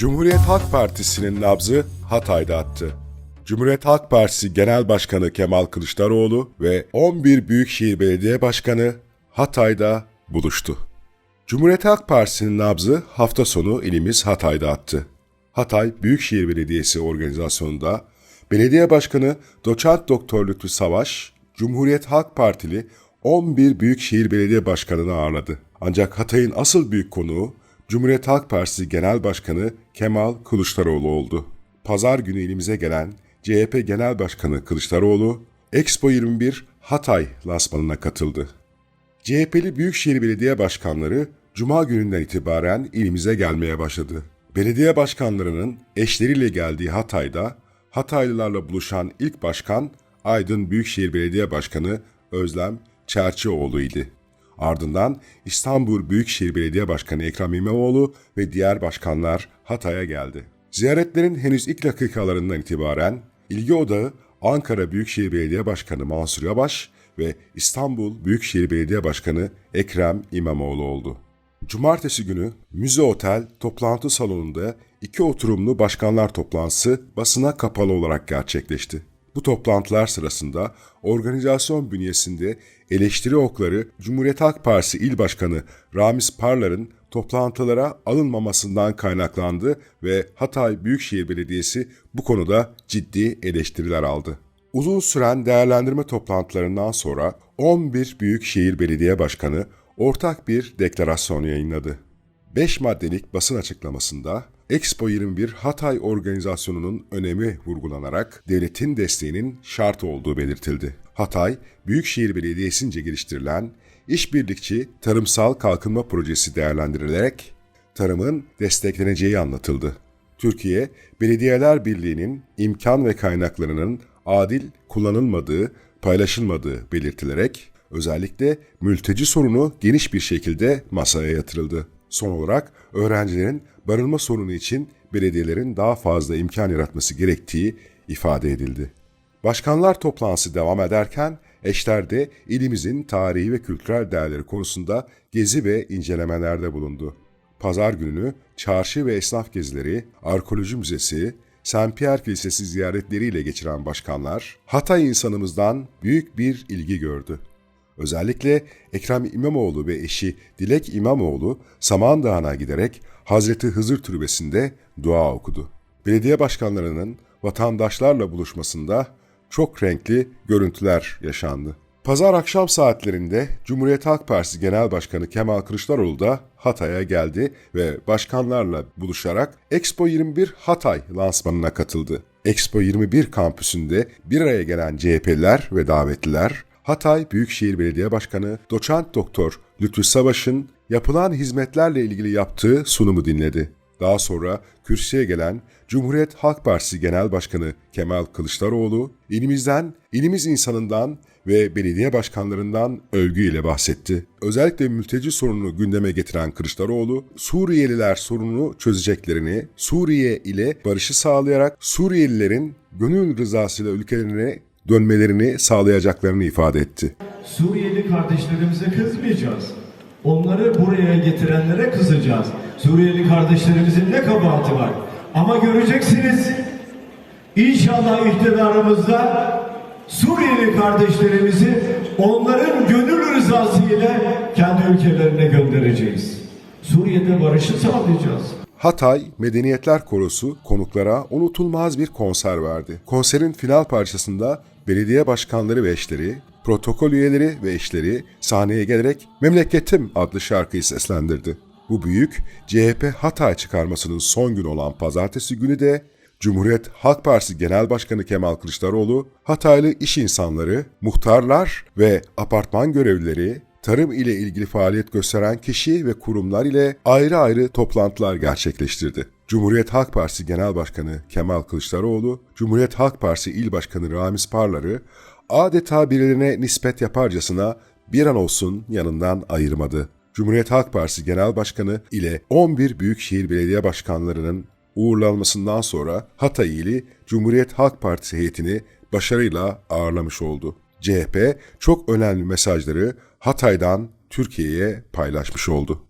Cumhuriyet Halk Partisi'nin nabzı Hatay'da attı. Cumhuriyet Halk Partisi Genel Başkanı Kemal Kılıçdaroğlu ve 11 Büyükşehir Belediye Başkanı Hatay'da buluştu. Cumhuriyet Halk Partisi'nin nabzı hafta sonu ilimiz Hatay'da attı. Hatay Büyükşehir Belediyesi organizasyonunda Belediye Başkanı Doçent Doktor Lütfü Savaş, Cumhuriyet Halk Partili 11 Büyükşehir Belediye Başkanı'nı ağırladı. Ancak Hatay'ın asıl büyük konuğu Cumhuriyet Halk Partisi Genel Başkanı Kemal Kılıçdaroğlu oldu. Pazar günü ilimize gelen CHP Genel Başkanı Kılıçdaroğlu, Expo 21 Hatay lansmanına katıldı. CHP'li Büyükşehir Belediye Başkanları Cuma gününden itibaren ilimize gelmeye başladı. Belediye başkanlarının eşleriyle geldiği Hatay'da Hataylılarla buluşan ilk başkan Aydın Büyükşehir Belediye Başkanı Özlem Çerçioğlu idi. Ardından İstanbul Büyükşehir Belediye Başkanı Ekrem İmamoğlu ve diğer başkanlar Hatay'a geldi. Ziyaretlerin henüz ilk dakikalarından itibaren ilgi odağı Ankara Büyükşehir Belediye Başkanı Mansur Yavaş ve İstanbul Büyükşehir Belediye Başkanı Ekrem İmamoğlu oldu. Cumartesi günü Müze Otel toplantı salonunda iki oturumlu başkanlar toplantısı basına kapalı olarak gerçekleşti. Bu toplantılar sırasında organizasyon bünyesinde eleştiri okları Cumhuriyet Halk Partisi İl Başkanı Ramiz Parlar'ın toplantılara alınmamasından kaynaklandı ve Hatay Büyükşehir Belediyesi bu konuda ciddi eleştiriler aldı. Uzun süren değerlendirme toplantılarından sonra 11 Büyükşehir Belediye Başkanı ortak bir deklarasyon yayınladı. 5 maddelik basın açıklamasında Expo 21 Hatay organizasyonunun önemi vurgulanarak devletin desteğinin şart olduğu belirtildi. Hatay, Büyükşehir Belediyesi'nce geliştirilen işbirlikçi tarımsal kalkınma projesi değerlendirilerek tarımın destekleneceği anlatıldı. Türkiye, Belediyeler Birliği'nin imkan ve kaynaklarının adil kullanılmadığı, paylaşılmadığı belirtilerek özellikle mülteci sorunu geniş bir şekilde masaya yatırıldı. Son olarak öğrencilerin barınma sorunu için belediyelerin daha fazla imkan yaratması gerektiği ifade edildi. Başkanlar toplantısı devam ederken eşler de ilimizin tarihi ve kültürel değerleri konusunda gezi ve incelemelerde bulundu. Pazar gününü çarşı ve esnaf gezileri, arkeoloji müzesi, Saint Pierre Kilisesi ziyaretleriyle geçiren başkanlar, Hatay insanımızdan büyük bir ilgi gördü. Özellikle Ekrem İmamoğlu ve eşi Dilek İmamoğlu Samandağ'ına giderek Hazreti Hızır Türbesi'nde dua okudu. Belediye başkanlarının vatandaşlarla buluşmasında çok renkli görüntüler yaşandı. Pazar akşam saatlerinde Cumhuriyet Halk Partisi Genel Başkanı Kemal Kılıçdaroğlu da Hatay'a geldi ve başkanlarla buluşarak Expo 21 Hatay lansmanına katıldı. Expo 21 kampüsünde bir araya gelen CHP'liler ve davetliler Hatay Büyükşehir Belediye Başkanı Doçent Doktor Lütfü Savaş'ın yapılan hizmetlerle ilgili yaptığı sunumu dinledi. Daha sonra kürsüye gelen Cumhuriyet Halk Partisi Genel Başkanı Kemal Kılıçdaroğlu, ilimizden, ilimiz insanından ve belediye başkanlarından övgüyle bahsetti. Özellikle mülteci sorununu gündeme getiren Kılıçdaroğlu, Suriyeliler sorununu çözeceklerini, Suriye ile barışı sağlayarak Suriyelilerin gönül rızasıyla ülkelerine dönmelerini sağlayacaklarını ifade etti. Suriyeli kardeşlerimize kızmayacağız. Onları buraya getirenlere kızacağız. Suriyeli kardeşlerimizin ne kabahati var. Ama göreceksiniz inşallah iktidarımızda Suriyeli kardeşlerimizi onların gönül rızası ile kendi ülkelerine göndereceğiz. Suriye'de barışı sağlayacağız. Hatay Medeniyetler Korosu konuklara unutulmaz bir konser verdi. Konserin final parçasında belediye başkanları ve eşleri, protokol üyeleri ve eşleri sahneye gelerek Memleketim adlı şarkıyı seslendirdi. Bu büyük CHP Hatay çıkarmasının son günü olan pazartesi günü de Cumhuriyet Halk Partisi Genel Başkanı Kemal Kılıçdaroğlu, Hataylı iş insanları, muhtarlar ve apartman görevlileri, tarım ile ilgili faaliyet gösteren kişi ve kurumlar ile ayrı ayrı toplantılar gerçekleştirdi. Cumhuriyet Halk Partisi Genel Başkanı Kemal Kılıçdaroğlu, Cumhuriyet Halk Partisi İl Başkanı Ramiz Parlar'ı adeta birilerine nispet yaparcasına bir an olsun yanından ayırmadı. Cumhuriyet Halk Partisi Genel Başkanı ile 11 Büyükşehir Belediye Başkanlarının uğurlanmasından sonra Hatay ili Cumhuriyet Halk Partisi heyetini başarıyla ağırlamış oldu. CHP çok önemli mesajları Hatay'dan Türkiye'ye paylaşmış oldu.